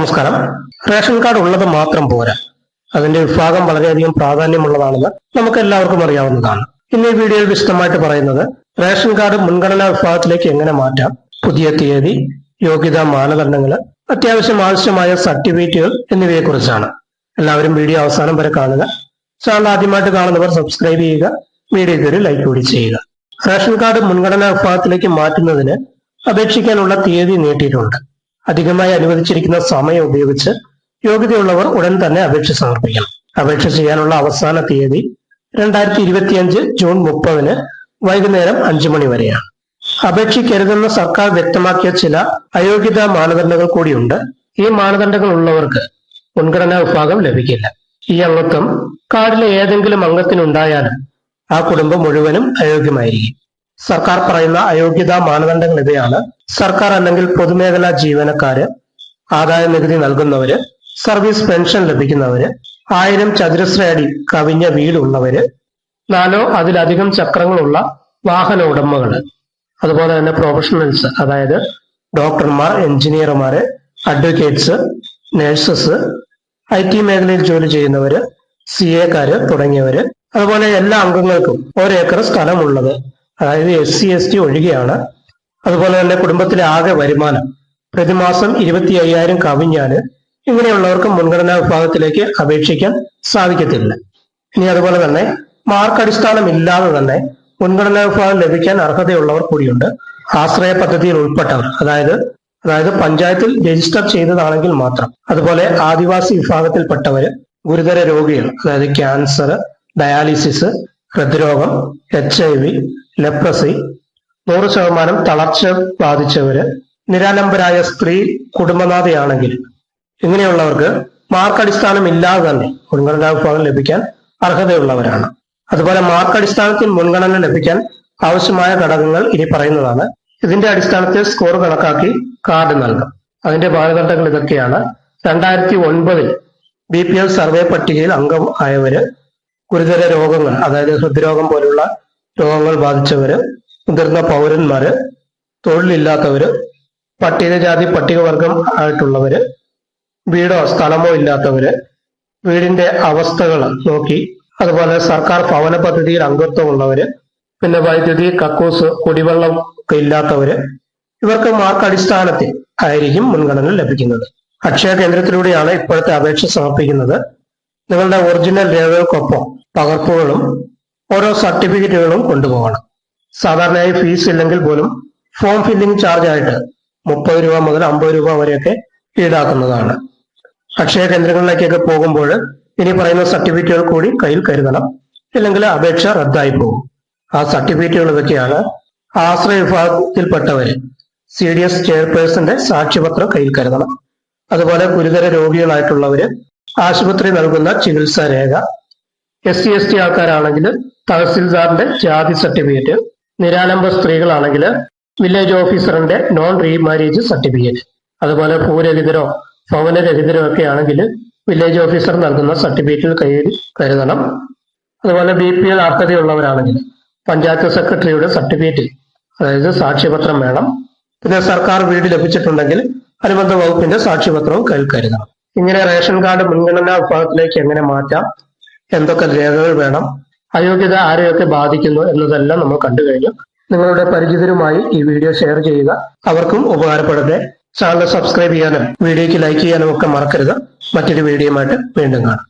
നമസ്കാരം. Ration card ഉള്ളത് മാത്രം പോരാ. അതിന്റെ വിഭാഗം വളരെയധികം പ്രാധാന്യമുള്ളതാണെന്ന് നമുക്ക് എല്ലാവർക്കും അറിയാവുന്നതാണ്. ഇന്ന് ഈ വീഡിയോയിൽ വിശദമായിട്ട് പറയുന്നത് റേഷൻ കാർഡ് മുൻഗണനാ വിഭാഗത്തിലേക്ക് എങ്ങനെ മാറ്റാം പുതിയ തീയതി യോഗ്യതാ മാനദണ്ഡങ്ങൾ അത്യാവശ്യം ആവശ്യമായ സർട്ടിഫിക്കറ്റുകൾ എന്നിവയെ കുറിച്ചാണ് എല്ലാവരും വീഡിയോ അവസാനം വരെ കാണുക. ചാനൽ ആദ്യമായിട്ട് കാണുന്നവർ സബ്സ്ക്രൈബ് ചെയ്യുക വീഡിയോയ്ക്ക് ഒരു ലൈക്ക് കൂടി ചെയ്യുക. റേഷൻ കാർഡ് മുൻഗണനാ വിഭാഗത്തിലേക്ക് മാറ്റുന്നതിന് അപേക്ഷിക്കാനുള്ള തീയതി നീട്ടിയിട്ടുണ്ട്. അധികമായി അനുവദിച്ചിരിക്കുന്ന സമയം ഉപയോഗിച്ച് യോഗ്യതയുള്ളവർ ഉടൻ തന്നെ അപേക്ഷ സമർപ്പിക്കണം. അപേക്ഷ ചെയ്യാനുള്ള അവസാന തീയതി രണ്ടായിരത്തി ഇരുപത്തിയഞ്ച് ജൂൺ മുപ്പതിന് വൈകുന്നേരം അഞ്ചു മണി വരെയാണ്. അപേക്ഷിക്കരുതെന്ന് സർക്കാർ വ്യക്തമാക്കിയ ചില അയോഗ്യതാ മാനദണ്ഡങ്ങൾ കൂടിയുണ്ട്. ഈ മാനദണ്ഡങ്ങൾ ഉള്ളവർക്ക് മുൻഗണനാ വിഭാഗം ലഭിക്കില്ല. ഈ അംഗത്വം കാർഡിലെ ഏതെങ്കിലും അംഗത്തിനുണ്ടായാലും ആ കുടുംബം മുഴുവനും അയോഗ്യമായിരിക്കും. സർക്കാർ പറയുന്ന അയോഗ്യതാ മാനദണ്ഡങ്ങൾ ഇവയാണ്. സർക്കാർ അല്ലെങ്കിൽ പൊതുമേഖലാ ജീവനക്കാര് ആദായ നികുതി നൽകുന്നവര് സർവീസ് പെൻഷൻ ലഭിക്കുന്നവര് ആയിരം ചതുരശ്ര അടി കവിഞ്ഞ വീടുള്ളവര് നാലോ അതിലധികം ചക്രങ്ങളുള്ള വാഹന ഉടമകൾ അതുപോലെ തന്നെ പ്രൊഫഷണൽസ് അതായത് ഡോക്ടർമാർ എഞ്ചിനീയർമാര് അഡ്വക്കേറ്റ്സ് നഴ്സസ് ഐ ടി മേഖലയിൽ ജോലി ചെയ്യുന്നവര് സി എക്കാര് തുടങ്ങിയവര് അതുപോലെ എല്ലാ അംഗങ്ങൾക്കും ഒരേക്കർ സ്ഥലമുള്ളത്. അതായത് എസ് സി എസ് ടി ഒഴികെയാണ്. അതുപോലെ തന്നെ കുടുംബത്തിലെ ആകെ വരുമാനം. പ്രതിമാസം ഇരുപത്തി അയ്യായിരം കവിഞ്ഞാൽ ഇങ്ങനെയുള്ളവർക്ക് മുൻഗണനാ വിഭാഗത്തിലേക്ക് അപേക്ഷിക്കാൻ സാധിക്കത്തില്ല. ഇനി അതുപോലെ തന്നെ മാർക്ക് തന്നെ മുൻഗണനാ വിഭാഗം ലഭിക്കാൻ അർഹതയുള്ളവർ കൂടിയുണ്ട്. ആശ്രയ പദ്ധതിയിൽ ഉൾപ്പെട്ടവർ. അതായത് അതായത് പഞ്ചായത്തിൽ രജിസ്റ്റർ ചെയ്തതാണെങ്കിൽ മാത്രം. അതുപോലെ ആദിവാസി വിഭാഗത്തിൽപ്പെട്ടവർ ഗുരുതര രോഗികൾ. അതായത് ക്യാൻസർ ഡയാലിസിസ് ഹൃദ്രോഗം എച്ച് ഐ വി ലെപ്രസി. നൂറ് ശതമാനം തളർച്ച ബാധിച്ചവര്. നിരാലംബരായ സ്ത്രീ കുടുംബനാഥയാണെങ്കിൽ. ഇങ്ങനെയുള്ളവർക്ക് മാർക്ക് അടിസ്ഥാനം ഇല്ലാതെ തന്നെ മുൻഗണനാ വിഭാഗം ലഭിക്കാൻ അർഹതയുള്ളവരാണ്. അതുപോലെ മാർക്കടിസ്ഥാനത്തിൽ മുൻഗണന ലഭിക്കാൻ ആവശ്യമായ ഘടകങ്ങൾ ഇനി പറയുന്നതാണ്. ഇതിന്റെ അടിസ്ഥാനത്തിൽ സ്കോർ കണക്കാക്കി കാർഡ് നൽകും. അതിന്റെ മാനദണ്ഡങ്ങൾ ഇതൊക്കെയാണ്. രണ്ടായിരത്തി ഒൻപതിൽ ബി പി എൽ സർവേ പട്ടികയിൽ അംഗം ആയവര് ഗുരുതര രോഗങ്ങൾ അതായത് ഹൃദ്രോഗം പോലുള്ള രോഗങ്ങൾ ബാധിച്ചവര് മുതിർന്ന പൗരന്മാര് തൊഴിലില്ലാത്തവര് പട്ടികജാതി പട്ടികവർഗം ആയിട്ടുള്ളവര് വീടോ സ്ഥലമോ ഇല്ലാത്തവര് വീടിന്റെ അവസ്ഥകൾ നോക്കി അതുപോലെ സർക്കാർ ഭവന പദ്ധതിയിൽ അംഗത്വമുള്ളവര് പിന്നെ വൈദ്യുതി കക്കൂസ് കുടിവെള്ളം ഒക്കെ ഇല്ലാത്തവര് ഇവർക്ക് മാർക്ക് അടിസ്ഥാനത്തിൽ ആയിരിക്കും മുൻഗണന ലഭിക്കുന്നത്. അക്ഷയ കേന്ദ്രത്തിലൂടെയാണ് ഇപ്പോഴത്തെ അപേക്ഷ സമർപ്പിക്കുന്നത്. നിങ്ങളുടെ ഒറിജിനൽ രേഖകൾക്കൊപ്പം പകർപ്പുകളും ഓരോ സർട്ടിഫിക്കറ്റുകളും കൊണ്ടുപോകണം. സാധാരണയായി ഫീസ് ഇല്ലെങ്കിൽ പോലും ഫോം ഫില്ലിംഗ് ചാർജ് ആയിട്ട് മുപ്പത് രൂപ മുതൽ അമ്പത് രൂപ വരെയൊക്കെ ഈടാക്കുന്നതാണ്. അക്ഷയ കേന്ദ്രങ്ങളിലേക്കൊക്കെ പോകുമ്പോൾ ഇനി പറയുന്ന സർട്ടിഫിക്കറ്റുകൾ കൂടി കയ്യിൽ കരുതണം. ഇല്ലെങ്കിൽ അപേക്ഷ റദ്ദായി പോകും. ആ സർട്ടിഫിക്കറ്റുകൾ ഇതൊക്കെയാണ് ആശ്രയ വിഭാഗത്തിൽപ്പെട്ടവര് സി ഡി എസ് ചെയർപേഴ്സന്റെ സാക്ഷ്യപത്രം കയ്യിൽ കരുതണം. അതുപോലെ ഗുരുതര രോഗികളായിട്ടുള്ളവര് ആശുപത്രി നൽകുന്ന ചികിത്സാ രേഖ. എസ് സി എസ് ടി ആൾക്കാരാണെങ്കിൽ തഹസിൽദാറിന്റെ ജാതി സർട്ടിഫിക്കറ്റ് നിരാലംബ സ്ത്രീകളാണെങ്കിൽ വില്ലേജ് ഓഫീസറിന്റെ നോൺ റീമാരേജ് സർട്ടിഫിക്കറ്റ് അതുപോലെ ഭൂരഹിതരോ ഭവനരഹിതരോ ഒക്കെ ആണെങ്കിൽ വില്ലേജ് ഓഫീസർ നൽകുന്ന സർട്ടിഫിക്കറ്റിൽ കയ്യിൽ കരുതണം. അതുപോലെ ബി പി എൽ അർഹതയുള്ളവരാണെങ്കിൽ പഞ്ചായത്ത് സെക്രട്ടറിയുടെ സർട്ടിഫിക്കറ്റ് അതായത് സാക്ഷ്യപത്രം വേണം. പിന്നെ സർക്കാർ വീട് ലഭിച്ചിട്ടുണ്ടെങ്കിൽ അനുബന്ധ വകുപ്പിന്റെ സാക്ഷ്യപത്രവും കയ്യിൽ കരുതണം. ഇങ്ങനെ റേഷൻ കാർഡ് മുൻഗണനാ വിഭാഗത്തിലേക്ക് എങ്ങനെ മാറ്റാം? എന്തൊക്കെ രേഖകൾ വേണം? അയോഗ്യത ആരെയൊക്കെ ബാധിക്കുന്നു എന്നതെല്ലാം നമ്മൾ കണ്ടു കഴിഞ്ഞു. നിങ്ങളുടെ പരിചിതരുമായി ഈ വീഡിയോ ഷെയർ ചെയ്യുക. അവർക്കും ഉപകാരപ്പെടട്ടെ. ചാനൽ സബ്സ്ക്രൈബ് ചെയ്യാനും വീഡിയോയ്ക്ക് ലൈക്ക് ചെയ്യാനും ഒക്കെ മറക്കരുത്. മറ്റൊരു വീഡിയോയുമായിട്ട് വീണ്ടും കാണാം.